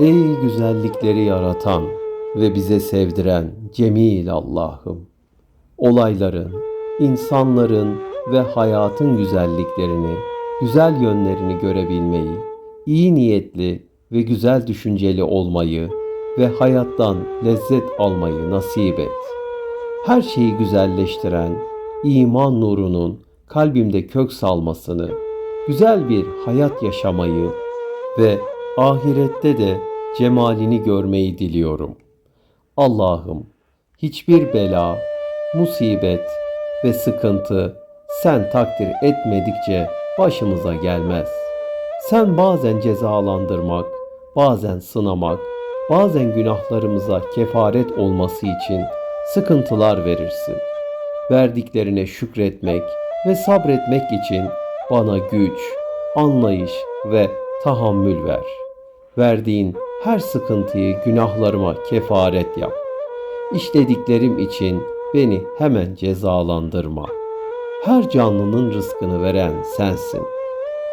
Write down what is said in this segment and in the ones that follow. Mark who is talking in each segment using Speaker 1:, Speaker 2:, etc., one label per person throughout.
Speaker 1: Ey güzellikleri yaratan ve bize sevdiren Cemil Allah'ım. Olayların, insanların ve hayatın güzelliklerini, güzel yönlerini görebilmeyi, iyi niyetli ve güzel düşünceli olmayı ve hayattan lezzet almayı nasip et. Her şeyi güzelleştiren iman nurunun kalbimde kök salmasını, güzel bir hayat yaşamayı ve ahirette de cemalini görmeyi diliyorum. Allah'ım hiçbir bela, musibet ve sıkıntı sen takdir etmedikçe başımıza gelmez. Sen bazen cezalandırmak, bazen sınamak, bazen günahlarımıza kefaret olması için sıkıntılar verirsin. Verdiklerine şükretmek ve sabretmek için bana güç, anlayış ve tahammül ver. Verdiğin her sıkıntıyı günahlarıma kefaret yap. İşlediklerim için beni hemen cezalandırma. Her canlının rızkını veren sensin.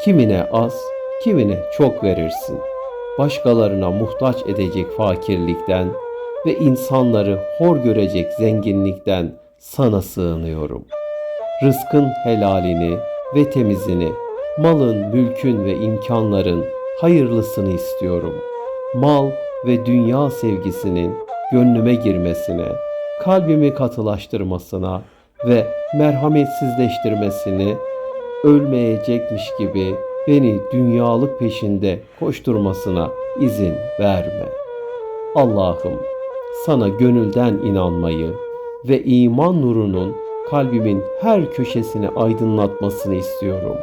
Speaker 1: Kimine az, kimine çok verirsin. Başkalarına muhtaç edecek fakirlikten ve insanları hor görecek zenginlikten sana sığınıyorum. Rızkın helalini ve temizini, malın, mülkün ve imkanların hayırlısını istiyorum. Mal ve dünya sevgisinin gönlüme girmesine, kalbimi katılaştırmasına ve merhametsizleştirmesini, ölmeyecekmiş gibi beni dünyalık peşinde koşturmasına izin verme. Allah'ım sana gönülden inanmayı ve iman nurunun kalbimin her köşesini aydınlatmasını istiyorum.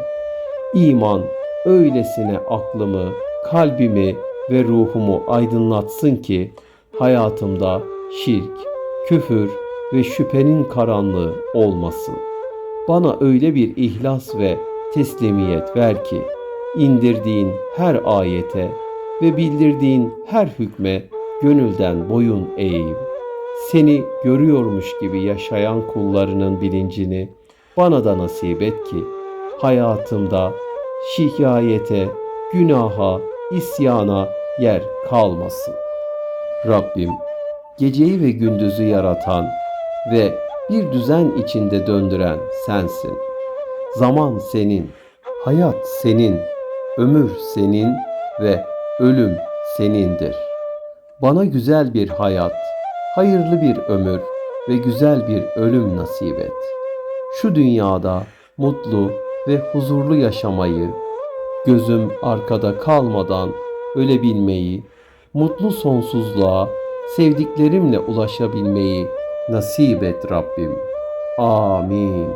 Speaker 1: İman öylesine aklımı, kalbimi ve ruhumu aydınlatsın ki hayatımda şirk, küfür ve şüphenin karanlığı olmasın. Bana öyle bir ihlas ve teslimiyet ver ki indirdiğin her ayete ve bildirdiğin her hükme gönülden boyun eğeyim. Seni görüyormuş gibi yaşayan kullarının bilincini bana da nasip et ki hayatımda şikayete, günaha, isyana yer kalmasın. Rabbim geceyi ve gündüzü yaratan ve bir düzen içinde döndüren sensin. Zaman senin, hayat senin, ömür senin ve ölüm senindir. Bana güzel bir hayat, hayırlı bir ömür ve güzel bir ölüm nasip et. Şu dünyada mutlu ve huzurlu yaşamayı, gözüm arkada kalmadan ölebilmeyi, mutlu sonsuzluğa sevdiklerimle ulaşabilmeyi nasip et Rabbim. Amin.